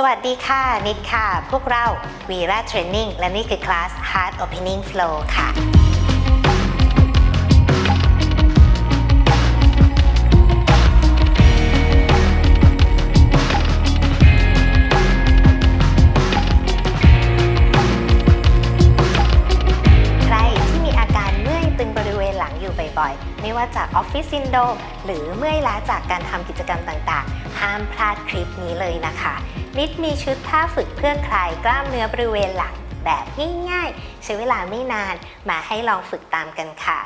สวัสดีค่ะ นิดค่ะ พวกเรา Vira Training และนี่คือคลาส Heart Opening Flow ค่ะ ใครที่มีอาการเมื่อยตึงบริเวณหลังอยู่บ่อยๆ ไม่ว่าจากออฟฟิศซินโดมหรือเมื่อยล้าจากการทำกิจกรรมต่างๆ ห้ามพลาดคลิปนี้เลยนะคะ นิดมีชุดท่าฝึกเพื่อคลายกล้ามเนื้อบริเวณหลังแบบง่ายๆ ใช้เวลาไม่นานมาให้ลองฝึกตามกันค่ะ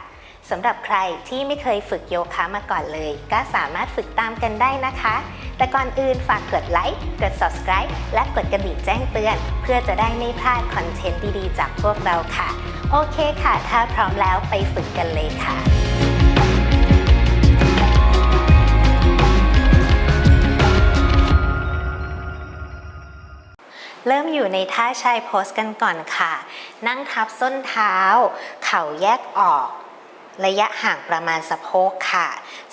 สำหรับใครที่ไม่เคยฝึกโยคะมาก่อนเลย ก็สามารถฝึกตามกันได้นะคะ แต่ก่อนอื่นฝากกดไลค์ กด subscribe และกดกระดิ่งแจ้งเตือน เพื่อจะได้ไม่พลาดคอนเทนต์ดีๆ จากพวกเราค่ะ โอเคค่ะ ถ้าพร้อมแล้วไปฝึกกันเลยค่ะ เริ่มอยู่ในท่าชายโพสกันก่อนค่ะ นั่งทับส้นเท้า เข่าแยกออก ระยะห่างประมาณสะโพกค่ะ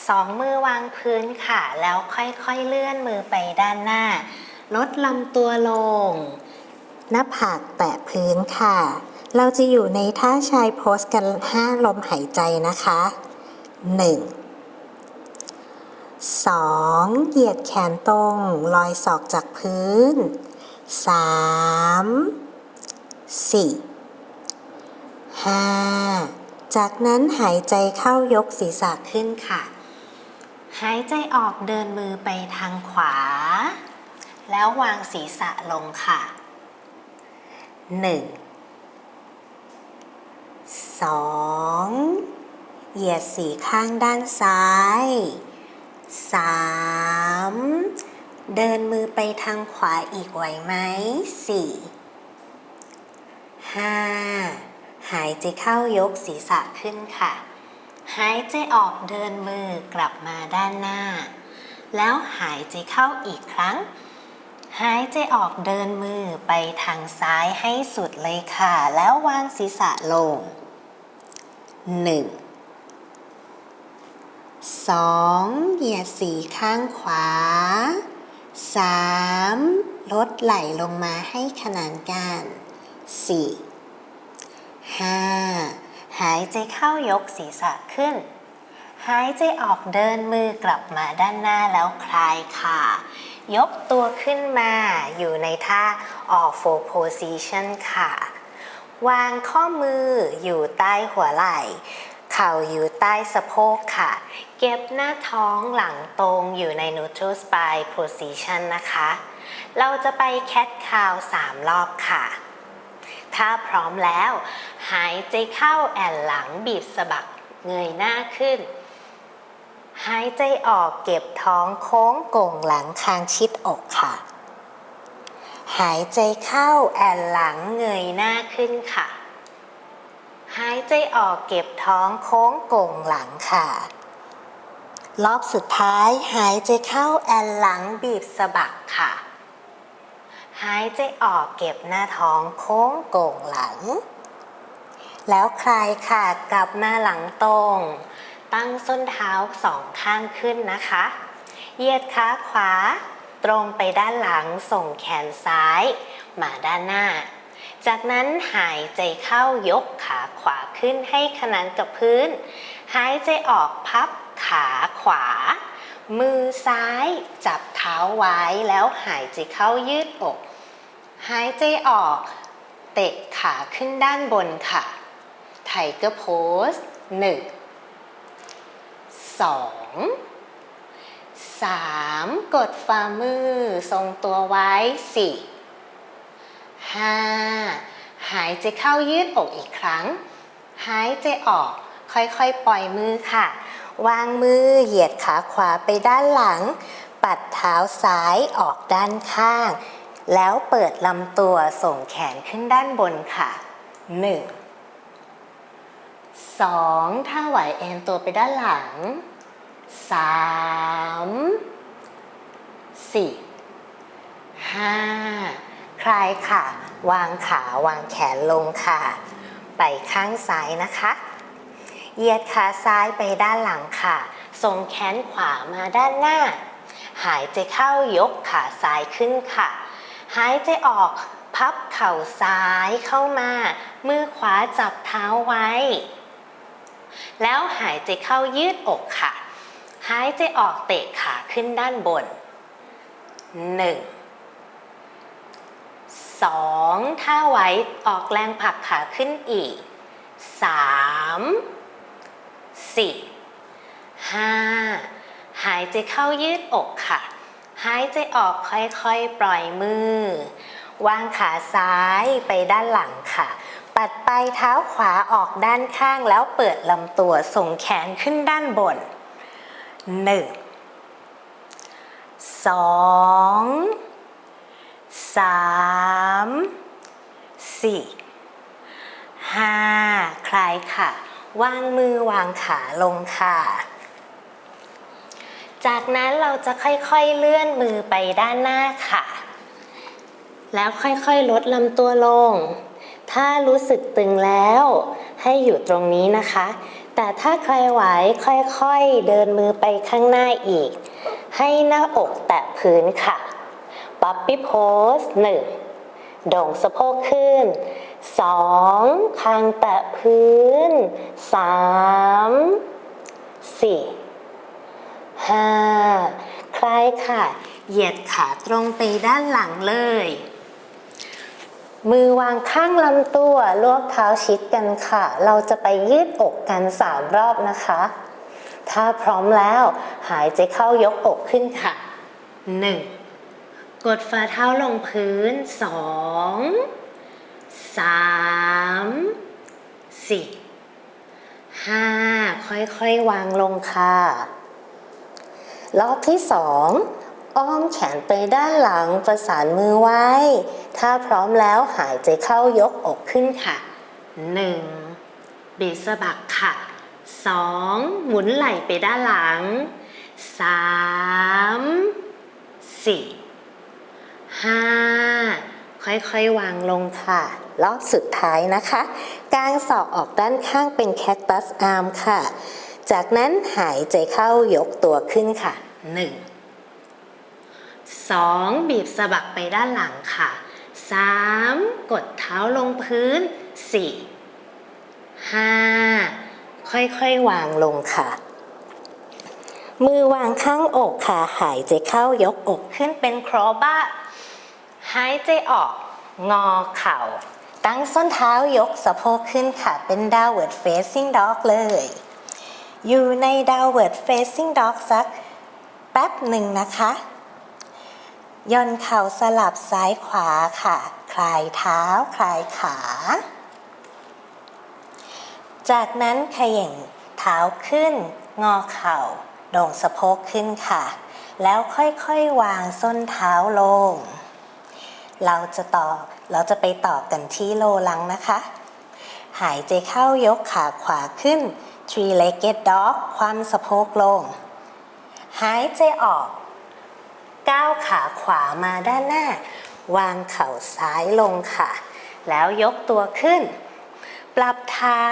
สองมือวางพื้นค่ะ แล้วค่อยๆเลื่อนมือไปด้านหน้า ลดลำตัวลง หน้าผากแตะพื้นค่ะ เราจะอยู่ในท่าชายโพสกัน 5 ลมหายใจนะคะ 1 2 เหยียดแขนตรง ลอยศอกจากพื้น 3 4 5จากนั้นหายใจเข้ายกศีรษะขึ้นค่ะ หายใจออกเดินมือไปทางขวา แล้ววางศีรษะลงค่ะ1 2เหยียดสีข้างด้านซ้าย3 เดินมือไปทางขวาอีกไหวไหม4 5หายใจเข้ายกศีรษะขึ้นค่ะ หายใจออกเดินมือกลับมาด้านหน้า แล้วหายใจเข้าอีกครั้ง หายใจออกเดินมือไปทางซ้ายให้สุดเลยค่ะ แล้ววางศีรษะลง1 2เหยียดสีข้างขวา 3 ลดไหลลงมาให้ขนานกัน 4 5 หายใจเข้ายกศีรษะขึ้น หายใจออกเดินมือกลับมาด้านหน้าแล้วคลายค่ะยกตัวขึ้นมาอยู่ในท่า all four position ค่ะ วางข้อมืออยู่ใต้หัวไหล่ เข่าอยู่ใต้สะโพกค่ะ เก็บหน้าท้องหลังตรงอยู่ใน neutral spine position นะคะ เราจะไป cat cow 3 รอบค่ะ ถ้าพร้อมแล้ว หายใจเข้าแอนหลังบีบสะบักเงยหน้าขึ้น หายใจออกเก็บท้องโค้งโก่งหลังคางชิดอกค่ะ หายใจเข้าแอนหลังเงยหน้าขึ้นค่ะ หายใจออกเก็บท้องโค้งโก่งหลังค่ะ รอบสุดท้ายหายใจเข้าแอนหลังบีบสะบักค่ะ หายใจออกเก็บหน้าท้องโค้งโก่งหลัง แล้วคลายค่ะกลับมาหลังตรง ตั้งส้นเท้าสองข้างขึ้นนะคะ เหยียดขาขวา ตรงไปด้านหลังส่งแขนซ้าย มาด้านหน้า จากนั้นหายใจเข้ายกขาขวาขึ้นให้ขนานกับพื้น หายใจออกพับขาขวา มือซ้ายจับเท้าไว้แล้วหายใจเข้ายืดอก หายใจออก เตะขาขึ้นด้านบนค่ะไทเกอร์โพสหนึ่งสองสามกดฝ่ามือทรงตัวไว้สี่ ห้าหายใจเข้ายืดอกอีกครั้ง หายใจออกค่อยๆ ปล่อยมือค่ะ วางมือเหยียดขาขวาไปด้านหลัง ปัดเท้าซ้ายออกด้านข้าง แล้วเปิดลำตัวส่งแขนขึ้นด้านบนค่ะหนึ่งสองถ้าไหวเอ็นตัวไปด้านหลังสามสี่ห้า คลายค่ะ วางขาวางแขนลงค่ะ ไปข้างซ้ายนะคะ เหยียดขาซ้ายไปด้านหลังค่ะ ส่งแขนขวามาด้านหน้า หายใจเข้ายกขาซ้ายขึ้นค่ะ หายใจออกพับเข่าซ้ายเข้ามา มือขวาจับเท้าไว้ แล้วหายใจเข้ายืดอกค่ะ หายใจออกเตะขาขึ้นด้านบนหนึ่ง สองถ้าไหวออกแรงผลักขาขึ้นอีกสามสี่ห้าหายใจเข้ายืดอกค่ะ หายใจออกค่อยๆ ปล่อยมือ วางขาซ้ายไปด้านหลังค่ะ ปัดปลายเท้าขวาออกด้านข้างแล้วเปิดลำตัวส่งแขนขึ้นด้านบนหนึ่ง สามสี่ห้าคลายค่ะ วางมือวางขาลงค่ะ จากนั้นเราจะค่อยๆเลื่อนมือไปด้านหน้าค่ะ แล้วค่อยๆลดลำตัวลง ถ้ารู้สึกตึงแล้วให้อยู่ตรงนี้นะคะ แต่ถ้าใครไหวค่อยๆเดินมือไปข้างหน้าอีก ให้หน้าอกแตะพื้นค่ะ ป๊อปปี้โพสหนึ่งโด่งสะโพกขึ้นสองคางแตะพื้นสามสี่ห้าคลายค่ะ เหยียดขาตรงไปด้านหลังเลย มือวางข้างลำตัวลวกเท้าชิดกันค่ะ เราจะไปยืดอกกันสามรอบนะคะ ถ้าพร้อมแล้วหายใจเข้ายกอกขึ้นค่ะหนึ่ง กดฝ่าเท้าลงพื้นสองสามสี่ห้าค่อยๆ วางลงค่ะรอบที่สองอ้อมแขนไปด้านหลังประสานมือไว้ ถ้าพร้อมแล้วหายใจเข้ายกอกขึ้นค่ะหนึ่งบีบสะบักค่ะสองหมุนไหล่ไปด้านหลังสามสี่ ห้าค่อยๆ วางลงค่ะ รอบสุดท้ายนะคะกางศอกออกด้านข้างเป็นแคคตัสอาร์มค่ะ จากนั้นหายใจเข้ายกตัวขึ้นค่ะ 1 2 บีบสะบักไปด้านหลังค่ะ 3 กดเท้าลงพื้น 4 5 ค่อยๆ วางลงค่ะ มือวางข้างอกค่ะ หายใจเข้ายกอกขึ้นเป็นครอบะ หายใจออก งอเข่า ตั้งส้นเท้ายกสะโพกขึ้นค่ะ เป็น downward facing dog เลย อยู่ใน downward facing dog สักแป๊บหนึ่งนะคะ ย่อนเข่าสลับซ้ายขวาค่ะ คลายเท้า คลายขา จากนั้นขย่งเท้าขึ้น งอเข่าโด่งสะโพกขึ้นค่ะ แล้วค่อยๆวางส้นเท้าลง เราจะต่อเราจะไปต่อกันที่โลลังนะคะ หายใจเข้ายกขาขวาขึ้น three legged dog คว่ำสะโพกลง หายใจออก ก้าวขาขวามาด้านหน้า วางเข่าซ้ายลงค่ะ แล้วยกตัวขึ้น ปรับเท้า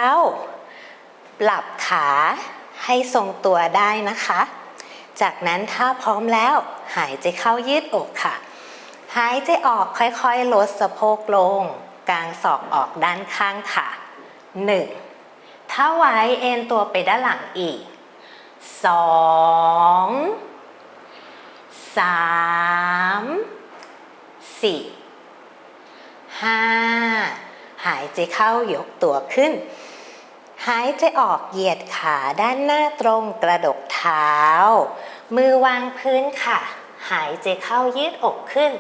ปรับขาให้ทรงตัวได้นะคะ จากนั้นถ้าพร้อมแล้วหายใจเข้ายืดอกค่ะ หายใจออกค่อยๆ ลดสะโพกลง กางศอกออกด้านข้างค่ะ 1. ถ้าไว้เอ็นตัวไปด้านหลังอีก 2 3 4 5 หายใจเข้ายกตัวขึ้น หายใจออกเหยียดขาด้านหน้าตรงกระดกเท้า มือวางพื้นค่ะ หายใจเข้ายืดอกขึ้น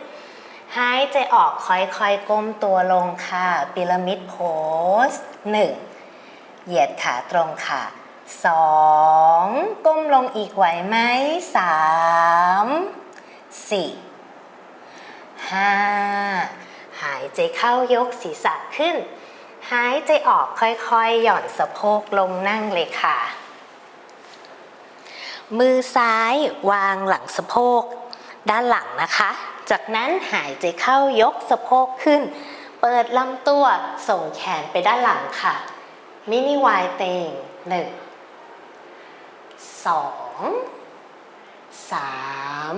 หายใจออกค่อยๆก้มตัวลงค่ะพีระมิดโพสหนึ่งเหยียดขาตรงค่ะสองก้มลงอีกไหวไหมสามสี่ห้าหายใจเข้ายกศีรษะขึ้น หายใจออกค่อยๆ หย่อนสะโพกลงนั่งเลยค่ะ มือซ้ายวางหลังสะโพกด้านหลังนะคะ จากนั้นหายใจเข้ายกสะโพกขึ้น เปิดลำตัวส่งแขนไปด้านหลังค่ะ มินิวายเตงหนึ่งสองสาม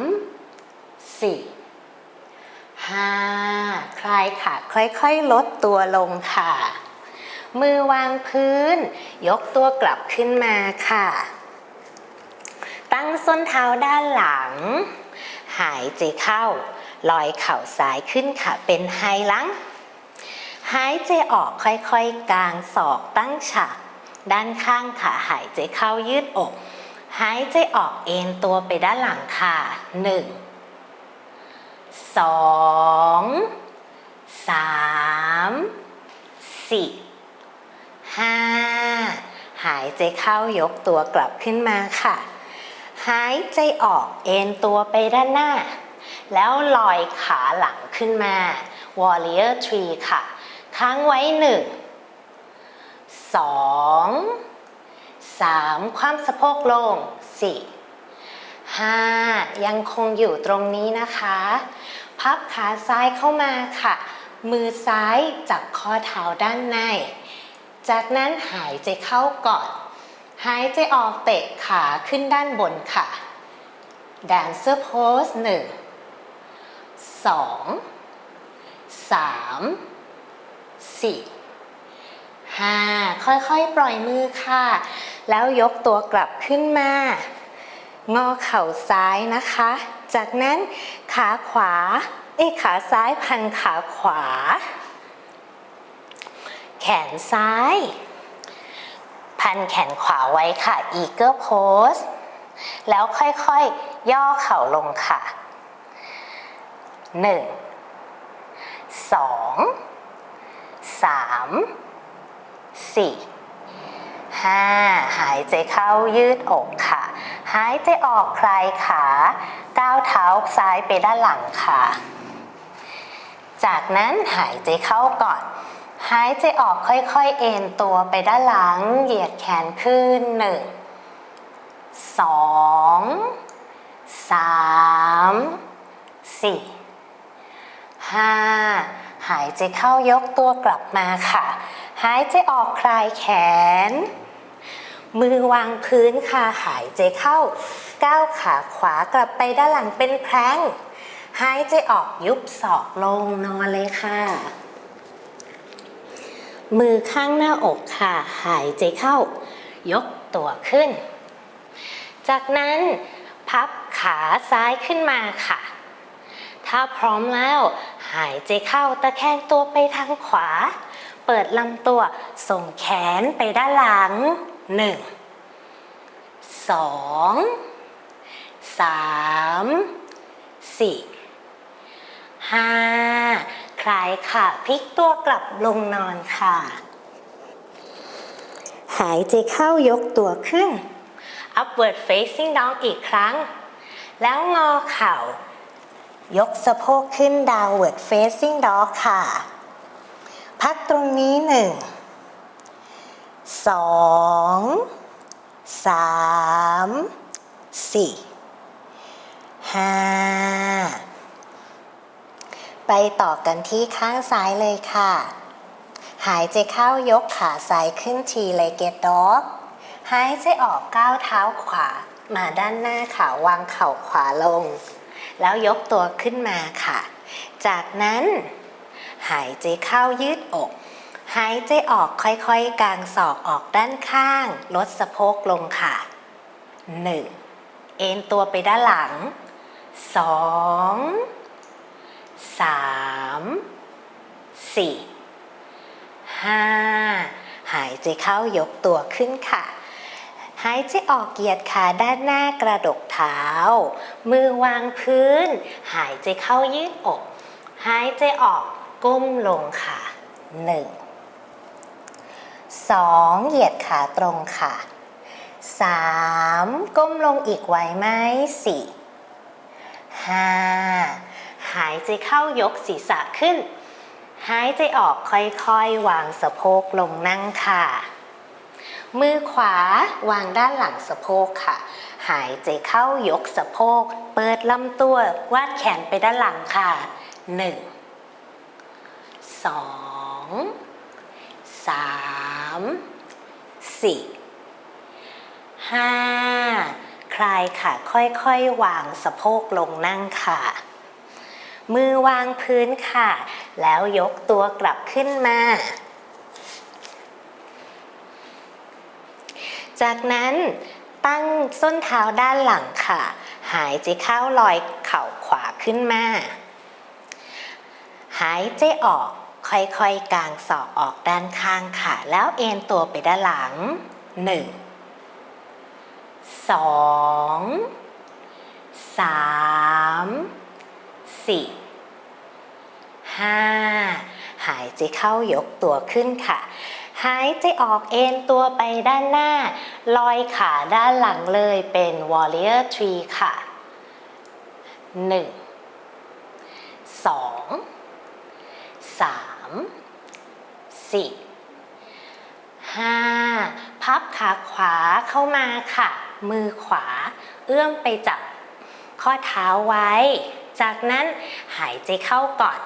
สี่หห้าคลายค่ะ ค่อยๆ ลดตัวลงค่ะ มือวางพื้น ยกตัวกลับขึ้นมาค่ะ ตั้งส้นเท้าด้านหลัง หายใจเข้า ลอยเข่าซ้ายขึ้นค่ะ เป็นไฮลัง หายใจออกค่อยๆ กลางศอกตั้งฉาก ด้านข้างค่ะ หายใจเข้ายืดอก หายใจออกเอ็นตัวไปด้านหลังค่ะหนึ่งสองสามสี่ห้าหายใจเข้ายกตัวกลับขึ้นมาค่ะ หายใจออกเอ็นตัวไปด้านหน้า แล้วลอยขาหลังขึ้นมา warrior tree ค่ะ ค้างไว้หนึ่งสองสามความสะโพกลงสี่ห้ายังคงอยู่ตรงนี้นะคะ พับขาซ้ายเข้ามาค่ะ มือซ้ายจับข้อเท้าด้านใน จากนั้นหายใจเข้าก่อน หายใจออกเตะขาขึ้นด้านบนค่ะ Dancer pose หนึ่ง สองสามสี่ห้าค่อยๆ ปล่อยมือค่ะ แล้วยกตัวกลับขึ้นมา งอเข่าซ้ายนะคะ จากนั้นขาขวา เอ้ขาซ้ายพันขาขวา แขนซ้าย พันแขนขวาไว้ค่ะ Eagle Pose แล้วค่อยๆ ย่อเข่าลงค่ะ หนึ่งสองสามสี่ห้าหายใจเข้ายืดอกค่ะ หายใจออกคลายขาก้าวเท้าซ้ายไปด้านหลังค่ะ จากนั้นหายใจเข้าก่อน หายใจออกค่อยๆ เอ็นตัวไปด้านหลัง เหยียดแขนขึ้นหนึ่งสองสามสี่ หาหายใจเข้ายกตัวกลับมาค่ะ หายใจออกคลายแขน มือวางพื้นค่ะ หายใจเข้า ก้าวขาขวากลับไปด้านหลังเป็นแพร้งหายใจออกยุบศอกลงนอนเลยค่ะ มือข้างหน้าอกค่ะ หายใจเข้า ยกตัวขึ้น จากนั้นพับขาซ้ายขึ้นมาค่ะ ถ้าพร้อมแล้ว หายใจเข้าตะแคงตัวไปทางขวา เปิดลำตัวส่งแขนไปด้านหลังหนึ่งสองสามสี่ห้าคลายค่ะ พลิกตัวกลับลงนอนค่ะ หายใจเข้ายกตัวขึ้น upward facing dog อีกครั้ง แล้วงอเข่า ยกสะโพกขึ้น downward facing dog ค่ะ พักตรงนี้หนึ่งสองสามสี่ห้าไปต่อกันที่ข้างซ้ายเลยค่ะ หายใจเข้ายกขาซ้ายขึ้นทีเลเกตด็อก หายใจออกก้าวเท้าขวา มาด้านหน้าค่ะวางเข่าขวาลง แล้วยกตัวขึ้นมาค่ะ จากนั้น หายใจเข้ายืดอก หายใจออกค่อยๆ กางศอกออกด้านข้าง ลดสะโพกลงค่ะ 1. เอ็นตัวไปด้านหลัง2 3 4 5หายใจเข้ายกตัวขึ้นค่ะ หายใจออกเหยียดขาด้านหน้ากระดกเท้า มือวางพื้น หายใจเข้ายืดอก หายใจออกก้มลงค่ะหนึ่งสองเหยียดขาตรงค่ะสามก้มลงอีกไหวไหมสี่ห้าหายใจเข้ายกศีรษะขึ้น หายใจออกค่อยๆ วางสะโพกลงนั่งค่ะ มือขวาวางด้านหลังสะโพกค่ะ หายใจเข้ายกสะโพก เปิดลำตัว วาดแขนไปด้านหลังค่ะหนึ่งสองสามสี่ห้าคลายค่ะ ค่อยๆ วางสะโพกลงนั่งค่ะ มือวางพื้นค่ะ แล้วยกตัวกลับขึ้นมา จากนั้นตั้งส้นเท้าด้านหลังค่ะ หายใจเข้าลอยเข่าขวาขึ้นมา หายใจออกค่อยๆกางศอกออกด้านข้างค่ะ แล้วเอ็นตัวไปด้านหลัง 1 2 3 4 5 หายใจเข้ายกตัวขึ้นค่ะ หายใจออกเอ็นตัวไปด้านหน้า ลอยขาด้านหลังเลยเป็น warrior tree ค่ะ 1 2 3 4 5 พับขาขวาเข้ามาค่ะ มือขวา เอื้อมไปจับข้อเท้าไว้ จากนั้นหายใจเข้าก่อน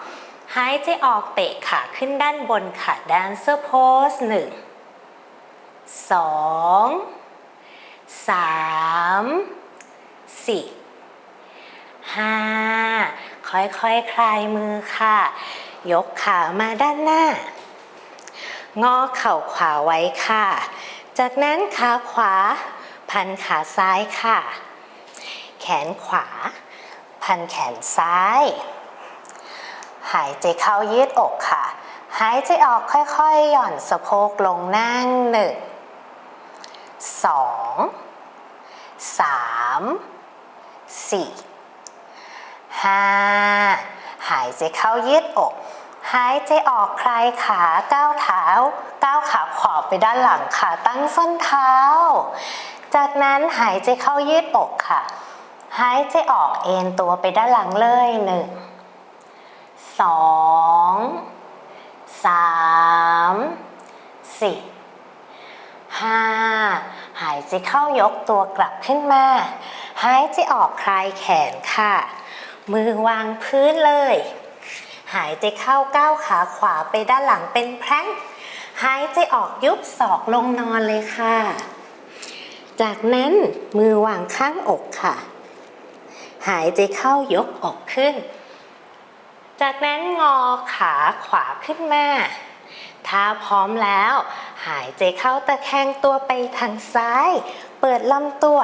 หายใจออกเตะขาขึ้นด้านบนค่ะ dancer pose หนึ่งสองสามสี่ห้าค่อยๆคคลายมือค่ะ ยกขามาด้านหน้า งอเข่าขวาไว้ค่ะ จากนั้นขาขวา พันขาซ้ายค่ะ แขนขวา พันแขนซ้าย หายใจเข้ายืดอกค่ะ หายใจออกค่อยๆ หย่อนสะโพกลงนั่งหนึ่งสองสามสี่ห้าหายใจเข้ายืดอก หายใจออกคลายขาก้าวเท้าก้าวขาขวาไปด้านหลังค่ะ ตั้งส้นเท้า จากนั้นหายใจเข้ายืดอกค่ะ หายใจออกเอ็นตัวไปด้านหลังเลยหนึ่ง สองสามสี่ห้าหายใจเข้ายกตัวกลับขึ้นมา หายใจออกคลายแขนค่ะ มือวางพื้นเลย หายใจเข้าก้าวขาขวาไปด้านหลังเป็นแพร้งหายใจออกยุบศอกลงนอนเลยค่ะ จากนั้นมือวางข้างอกค่ะ หายใจเข้ายกอกขึ้น จากนั้นงอขาขวาขึ้นมา ถ้าพร้อมแล้ว หายใจเข้าตะแคงตัวไปทางซ้าย เปิดลำตัว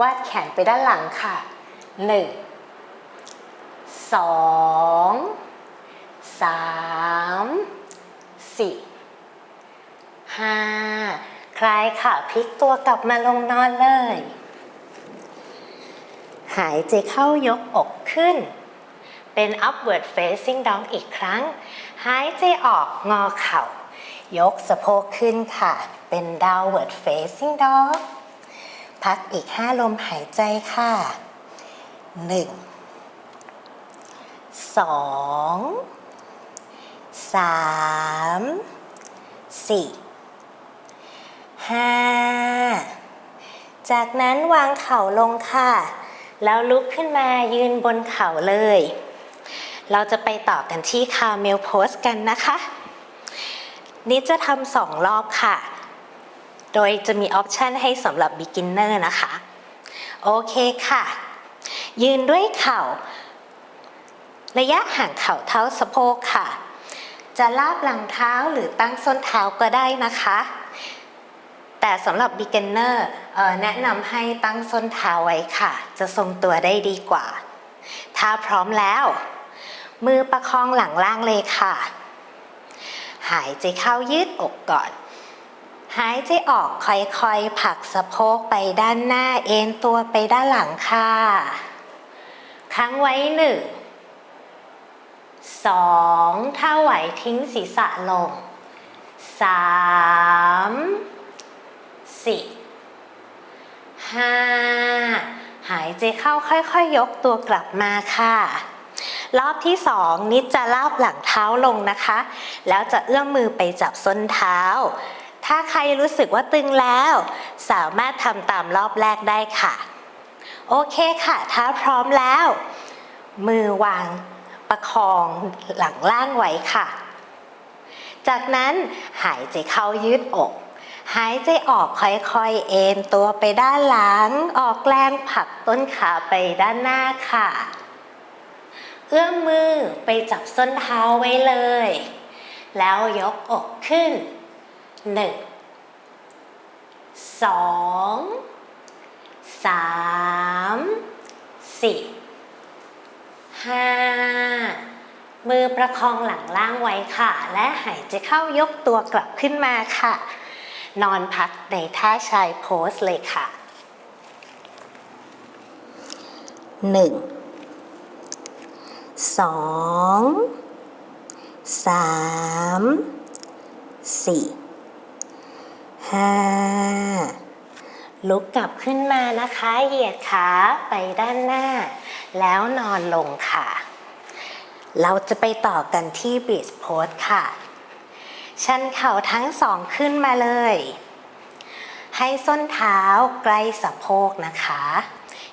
วาดแขนไปด้านหลังค่ะหนึ่งสองสามสี่ห้าคลายค่ะพลิกตัวกลับมาลงนอนเลย หายใจเข้ายกอกขึ้น เป็น upward facing dog อีกครั้ง หายใจออกงอเข่า ยกสะโพกขึ้นค่ะ เป็น downward facing dog พักอีก 5 ลมหายใจค่ะ 1 2 3 4 5 จากนั้นวางเข่าลงค่ะ แล้วลุกขึ้นมายืนบนเข่าเลย เราจะไปต่อกันที่คาเมลโพสกันนะคะ นี่จะทำสองรอบค่ะ โดยจะมีออปชันให้สำหรับ beginner นะคะ โอเคค่ะ ยืนด้วยเข่า ระยะห่างเข่าเท้าสะโพกค่ะ จะลาบหลังเท้าหรือตั้งส้นเท้าก็ได้นะคะ แต่สำหรับ beginner เอ่อแนะนำให้ตั้งส้นเท้าไว้ค่ะ จะทรงตัวได้ดีกว่า ถ้าพร้อมแล้ว มือประคองหลังล่างเลยค่ะ หายใจเข้ายืดอกก่อน หายใจออกค่อยๆผลักสะโพกไปด้านหน้าเอ็นตัวไปด้านหลังค่ะค้างไว้หนึ่งสองถ้าไหวทิ้งศีรษะลงสามสี่ห้าหายใจเข้าค่อยๆยยกตัวกลับมาค่ะ รอบที่สองนิดจะลาบหลังเท้าลงนะคะ แล้วจะเอื้อมมือไปจับส้นเท้า ถ้าใครรู้สึกว่าตึงแล้ว สามารถทำตามรอบแรกได้ค่ะ โอเคค่ะถ้าพร้อมแล้ว มือวางประคองหลังล่างไว้ค่ะ จากนั้นหายใจเข้ายืดอก หายใจออกค่อยๆ เอนตัวไปด้านหลัง ออกแรงผลักต้นขาไปด้านหน้าค่ะ เอื้อมมือไปจับส้นเท้าไว้เลย แล้วยกอกขึ้นหนึ่งสองสามสี่ห้ามือประคองหลังล่างไว้ค่ะ และหายใจเข้ายกตัวกลับขึ้นมาค่ะ นอนพักในท่าชายโพสเลยค่ะหนึ่ง สองสามสี่ห้าลุกกลับขึ้นมานะคะ เหยียดขาไปด้านหน้า แล้วนอนลงค่ะ เราจะไปต่อกันที่บีชโพสค่ะ ชันเข่าทั้งสองขึ้นมาเลย ให้ส้นเท้าใกล้สะโพกนะคะ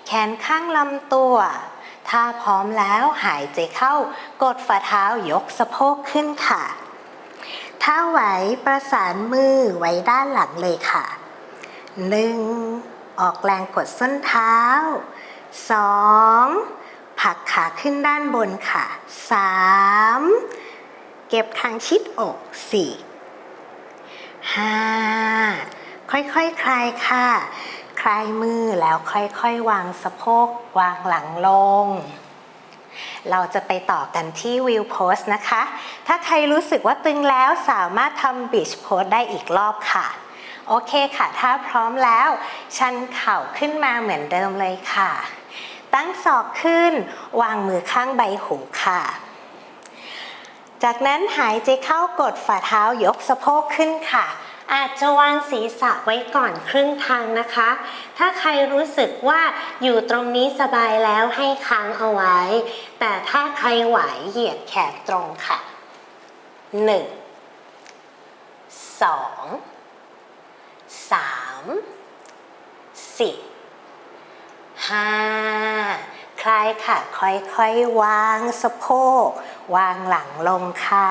แขนข้างลำตัว ถ้าพร้อมแล้วหายใจเข้ากดฝ่าเท้ายกสะโพกขึ้นค่ะ ถ้าไหวประสานมือไว้ด้านหลังเลยค่ะหนึ่งออกแรงกดส้นเท้าสองผลักขาขึ้นด้านบนค่ะสามเก็บคางชิดอกสี่ห้าค่อยๆคคลายค่ะ คลายมือแล้วค่อยๆ วางสะโพกวางหลังลง เราจะไปต่อกันที่วิวโพสนะคะ ถ้าใครรู้สึกว่าตึงแล้วสามารถทำบีชโพสได้อีกรอบค่ะ โอเคค่ะ ถ้าพร้อมแล้ว ชันเข่าขึ้นมาเหมือนเดิมเลยค่ะ ตั้งศอกขึ้น วางมือข้างใบหูค่ะ จากนั้นหายใจเข้ากดฝ่าเท้ายกสะโพกขึ้นค่ะ อาจจะวางศีรษะไว้ก่อนครึ่งทางนะคะ ถ้าใครรู้สึกว่าอยู่ตรงนี้สบายแล้วให้ค้างเอาไว้ แต่ถ้าใครไหวเหยียดแขนตรงค่ะหนึ่งสองสามสี่ห้าคลายค่ะ ค่อยๆ วางสะโพก วางหลังลงค่ะ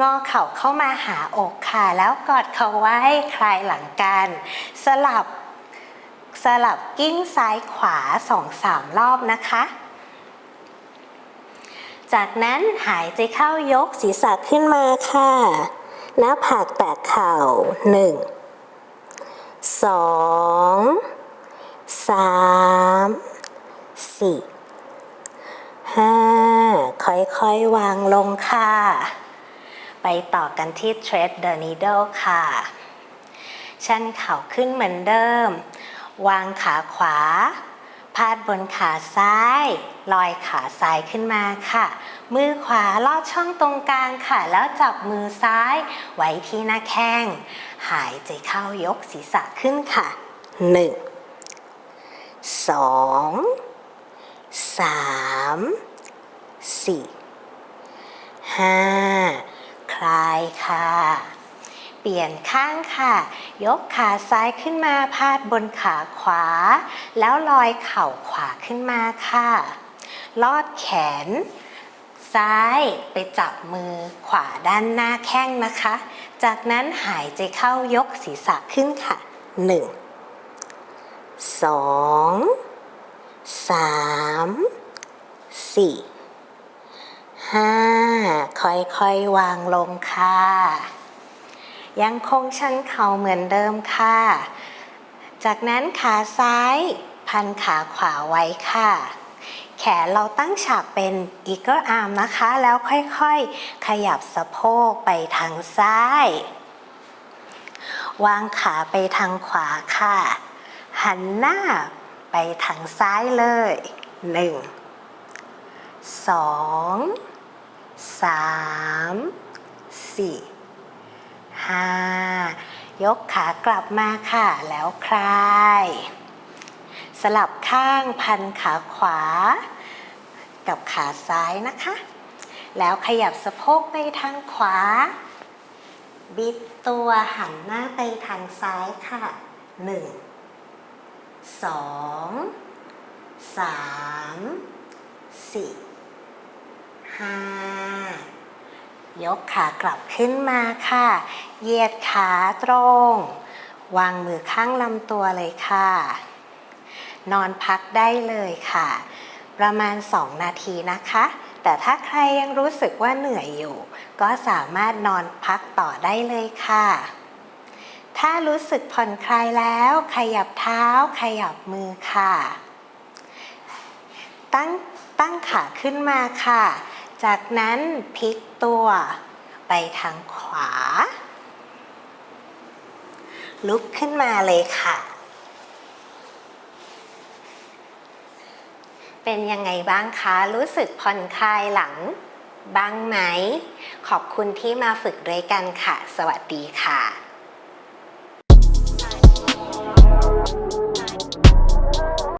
งอเข่าเข้ามาหาอกค่ะ แล้วกอดเขาไว้คลายหลังกัน สลับสลับกิ้งซ้ายขวาสองสามรอบนะคะ จากนั้นหายใจเข้ายกศีรษะขึ้นมาค่ะหน้าผากแตะเข่าหนึ่งสองสามสี่ห้าค่อยๆ วางลงค่ะ ไปต่อกันที่ thread the needle ค่ะ ชันเข่าขึ้นเหมือนเดิม วางขาขวา พาดบนขาซ้าย ลอยขาซ้ายขึ้นมาค่ะ มือขวาลอดช่องตรงกลางค่ะ แล้วจับมือซ้ายไว้ที่หน้าแข้ง หายใจเข้ายกศีรษะขึ้นค่ะหนึ่งสองสามสี่ห้า คลายค่ะ เปลี่ยนข้างค่ะ ยกขาซ้ายขึ้นมาพาดบนขาขวา แล้วลอยเข่าขวาขึ้นมาค่ะ ลอดแขน ซ้ายไปจับมือขวาด้านหน้าแข้งนะคะ จากนั้นหายใจเข้ายกศีรษะขึ้นค่ะหนึ่งสองสามสี่ ห้าค่อยๆวางลงค่ะ ยังคงชันเข่าเหมือนเดิมค่ะ จากนั้นขาซ้ายพันขาขวาไว้ค่ะ แขนเราตั้งฉากเป็น Eagle Arm นะคะ แล้วค่อยๆ ขยับสะโพกไปทางซ้าย วางขาไปทางขวาค่ะ หันหน้าไปทางซ้ายเลยหนึ่ง สามสี่ห้ายกขากลับมาค่ะ แล้วคลาย สลับข้างพันขาขวา กับขาซ้ายนะคะ แล้วขยับสะโพกไปทางขวา บิดตัวหันหน้าไปทางซ้ายค่ะหนึ่งสองสามสี่ ห้ายกขากลับขึ้นมาค่ะ เหยียดขาตรง วางมือข้างลำตัวเลยค่ะ นอนพักได้เลยค่ะ ประมาณ 2 นาทีนะคะ แต่ถ้าใครยังรู้สึกว่าเหนื่อยอยู่ ก็สามารถนอนพักต่อได้เลยค่ะ ถ้ารู้สึกผ่อนคลายแล้ว ขยับเท้า ขยับมือค่ะ ตั้งตั้งขาขึ้นมาค่ะ จากนั้นพลิกตัวไปทางขวา ลุกขึ้นมาเลยค่ะ เป็นยังไงบ้างคะ รู้สึกผ่อนคลายหลังบ้างไหม ขอบคุณที่มาฝึกด้วยกันค่ะ สวัสดีค่ะ